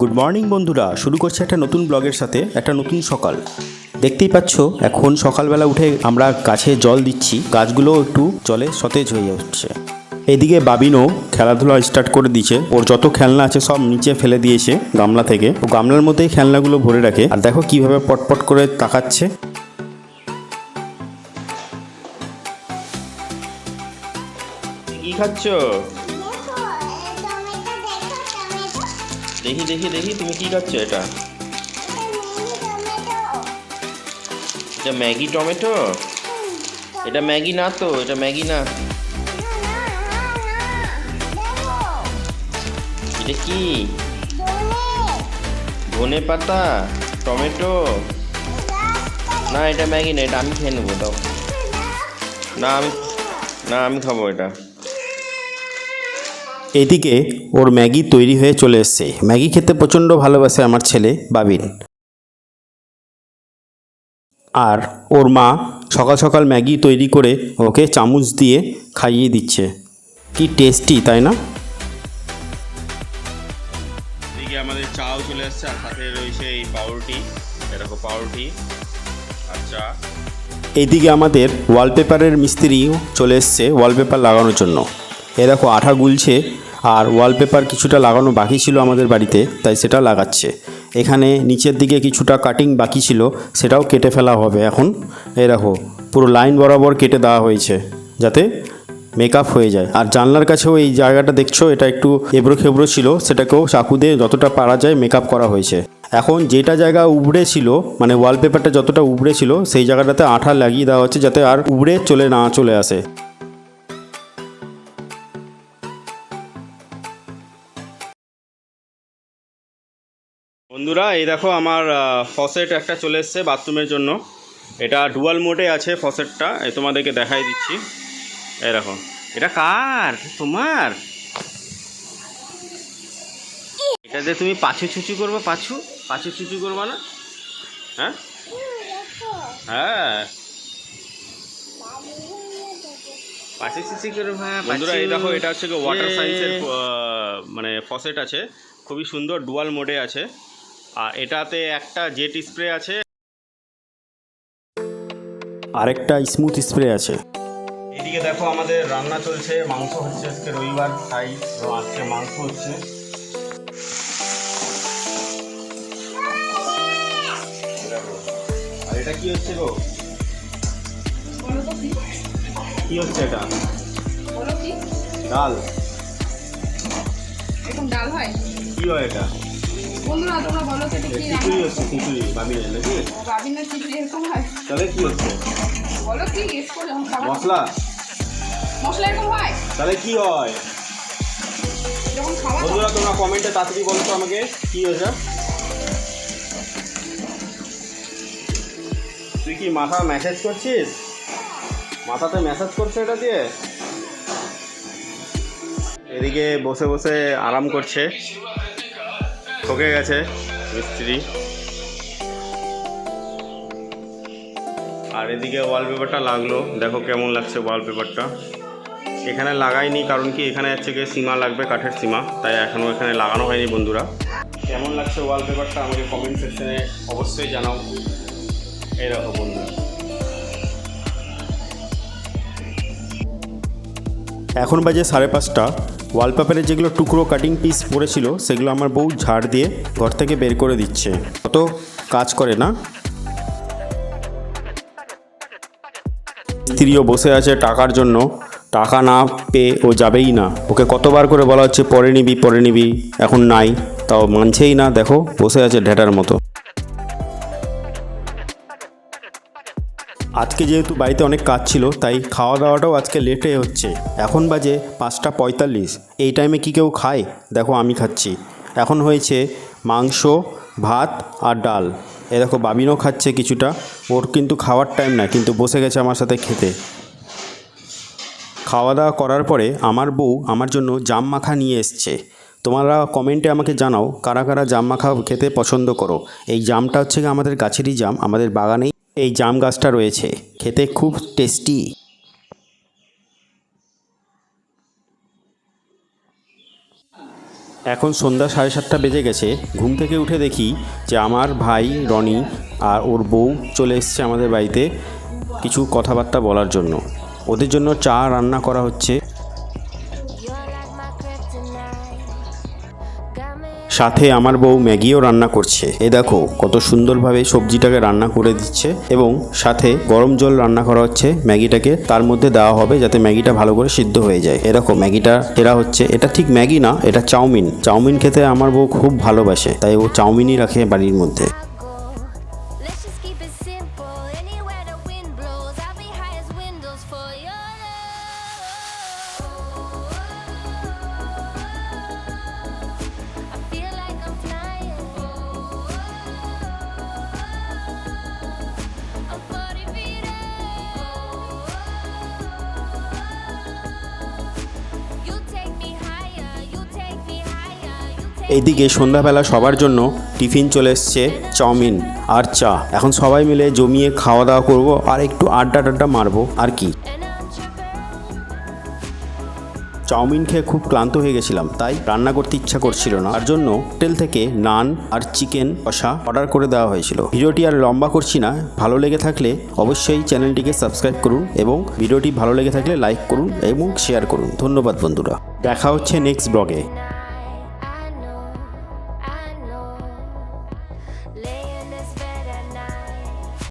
Good morning বন্ধুরা। শুরু করছে একটা নতুন ব্লগের সাথে, একটা নতুন সকাল। দেখতেই পাচ্ছ, এখন সকালবেলা উঠে আমরা গাছে জল দিচ্ছি। গাছগুলো একটু জলে সতেজ হয়ে যাচ্ছে। এদিকে বাবিনও খেলাধুলা স্টার্ট করে দিয়েছে। ওর যত খেলনা আছে সব নিচে ফেলে দিয়েছে গামলা থেকে। ও গামলার মধ্যেই খেলনাগুলো ভরে রাখে। আর দেখো কীভাবে পটপট করে তাকাচ্ছে। কি খাচ্ছ? দেখি দেখি দেখি, তুমি কি খাচ্ছ এটা? এটা ম্যাগি টমেটো? এটা ম্যাগি না তো, এটা ম্যাগি না। এটা কি? ধনে পাতা, টমেটো? না, এটা ম্যাগি না, এটা আমি খেয়ে নেব, দাও। না, আমি না, আমি খাব এটা। এদিকে ওর ম্যাগি তৈরি হয়ে চলে এসছে। ম্যাগি খেতে প্রচণ্ড ভালোবাসে আমার ছেলে বাবিন। আর ওর মা সকাল সকাল ম্যাগি তৈরি করে ওকে চামচ দিয়ে খাইয়ে দিচ্ছে। কি টেস্টি তাই না? এদিকে আমাদের চাও চলে এসছে আর সাথে রয়েছে এই পাউরুটি। এরকম পাউরুটি এইদিকে আমাদের ওয়ালপেপারের মিস্ত্রিও চলে এসছে ওয়ালপেপার লাগানোর জন্য। এ দেখো, আঠা গুলছে আর ওয়ালপেপার কিছুটা লাগানো বাকি ছিল আমাদের বাড়িতে, তাই সেটা লাগাচ্ছে। এখানে নিচের দিকে কিছুটা কাটিং বাকি ছিল, সেটাও কেটে ফেলা হবে এখন। এই দেখো, পুরো লাইন বরাবর কেটে দেওয়া হয়েছে, যাতে মেকআপ হয়ে যায়। আর জানলার কাছেও এই জায়গাটা দেখছ, এটা একটু এবড়ো খেবড়ো ছিল, সেটাকেও চাকু দিয়ে যতটা পারা যায় মেকআপ করা হয়েছে। এখন যেটা জায়গা উবড়ে ছিল মানে ওয়ালপেপারটা যতটা উবড়ে ছিল, সেই জায়গাটাতে আঠা লাগিয়ে দেওয়া হচ্ছে, যাতে আর উবড়ে চলে না চলে আসে। বন্ধুরা এই দেখো আমার ফসেট একটা চলে এসছে বাথরুমের জন্য। এটা ডুয়াল মোডে আছে ফসেটটা এই তোমাদেরকে দেখাই দিচ্ছি। এই দেখো। এটা কার? তোমার? এটাতে তুমি পাছু ছুচু করবে পাছু? পাছু ছুচু করবা না? হ্যাঁ? হ্যাঁ। পাছু ছুচু করবে হ্যাঁ বন্ধুরা এই দেখো এটা হচ্ছে ওয়াটার সায়েন্সের মানে ফসেট আছে। খুবই সুন্দর ডুয়াল মোডে আছে। আর এটাতে একটা জেট স্প্রে আছে। আরেকটা স্মুথ স্প্রে আছে। এদিকে দেখো আমাদের রান্না চলছে মাংস হচ্ছে আজকে রবিবার তাই আজকে মাংস হচ্ছে। আর এটা কি হচ্ছে গো? বলো কি কি হচ্ছে এটা? ডাল। এরকম ডাল হয়? কি হয় এটা? বন্ধুরা তোমরা বলো এটা কি খিচুড়ি হচ্ছে খিচুড়ি নাকি? রাবিনা চিংড়ি এরকম হয়? তাহলে কি হচ্ছে? বলো কি গেস করে মশলা? মশলা এরকম হয়? তাহলে কি হয়? বন্ধুরা তোমরা কমেন্টে তাড়াতাড়ি বলো তো আমাকে কি হয়েছে? তুই কি মাথা ম্যাসেজ করছিস? মাথাতে ম্যাসেজ করছে এটা দিয়ে? এদিকে বসে বসে আরাম করছে। ঠকে গেছে মিস্ত্রি। আর এদিকে ওয়ালপেপারটা লাগল। দেখো কেমন লাগছে ওয়ালপেপারটা এখানে লাগাইনি, কারণ কি এখানে হচ্ছে গিয়ে সীমা লাগবে, কাঠের সীমা। তাই এখনও এখানে লাগানো হয়নি বন্ধুরা। কেমন লাগছে ওয়ালপেপারটা আমাকে কমেন্ট সেকশনে অবশ্যই জানাও। এই দেখো বন্ধুরা। এখন বাজে সাড়ে পাঁচটা। ওয়ালপেপারে যেগুলো টুকরো কাটিং পিস পড়েছিল, সেগুলো আমার বউ ঝাড় দিয়ে ঘর থেকে বের করে দিচ্ছে। অত কাজ করে না। স্ত্রীও বসে আছে টাকার জন্য। টাকা না পেয়ে ও যাবেই না। ওকে কতবার করে বলা হচ্ছে, পরে নিবি পরে নিবি, এখন নাই। তাও মানছেই না। দেখো, বসে আছে ঢেটার মতো। আজকে যেহেতু বাড়িতে অনেক কাজ ছিল, তাই খাওয়া দাওয়াটাও আজকে লেটে হচ্ছে। এখন বাজে পাঁচটা পঁয়তাল্লিশ। এই টাইমে কি কেউ খায়? দেখো আমি খাচ্ছি। এখন হয়েছে মাংস, ভাত আর ডাল। এ দেখো বাবিনও খাচ্ছে কিছুটা। ওর কিন্তু খাওয়ার টাইম না, কিন্তু বসে গেছে আমার সাথে খেতে। খাওয়া দাওয়া করার পরে আমার বউ আমার জন্য জাম মাখা নিয়ে এসছে। তোমরা কমেন্টে আমাকে জানাও, কারা কারা জাম মাখা খেতে পছন্দ করো? এই জামটা হচ্ছে আমাদের গাছেরই জাম, আমাদের বাগানেই এই জাম গাছটা রয়েছে। খেতে খুব টেস্টি এখন সন্ধ্যা সাড়ে সাতটা বেজে গেছে। ঘুম থেকে উঠে দেখি যে আমার ভাই রনি আর ওর বউ চলে এসছে আমাদের বাড়িতে কিছু কথাবার্তা বলার জন্য। ওদের জন্য চা রান্না করা হচ্ছে। সাথে আমার বউ ম্যাগিও রান্না করছে। এ দেখো, কত সুন্দরভাবে সবজিটাকে রান্না করে দিচ্ছে এবং সাথে গরম জল রান্না করা হচ্ছে ম্যাগিটাকে। তার মধ্যে দেওয়া হবে যাতে ম্যাগিটা ভালো করে সিদ্ধ হয়ে যায়। এ দেখো, ম্যাগিটা এরা হচ্ছে। এটা ঠিক ম্যাগি না, এটা চাউমিন। চাউমিন খেতে আমার বউ খুব ভালোবাসে, তাই ও চাউমিনই রাখে বাড়ির মধ্যে। এইদিকে সন্ধ্যাবেলা সবার জন্য টিফিন চলে এসছে, চাউমিন আর চা। এখন সবাই মিলে জমিয়ে খাওয়া দাওয়া করব আর একটু আড্ডা টাড্ডা মারবো, আর কি. চাউমিন খেয়ে খুব ক্লান্ত হয়ে গেছিলাম, তাই রান্না করতে ইচ্ছা করছিল না। তার জন্য হোটেল থেকে নান আর চিকেন কষা অর্ডার করে দেওয়া হয়েছিল। ভিডিওটি আর লম্বা করছি না, ভালো লেগে থাকলে অবশ্যই চ্যানেলটিকে সাবস্ক্রাইব করুন এবং ভিডিওটি ভালো লেগে থাকলে লাইক করুন এবং শেয়ার করুন। ধন্যবাদ বন্ধুরা। দেখা হচ্ছে নেক্সট ব্লগে।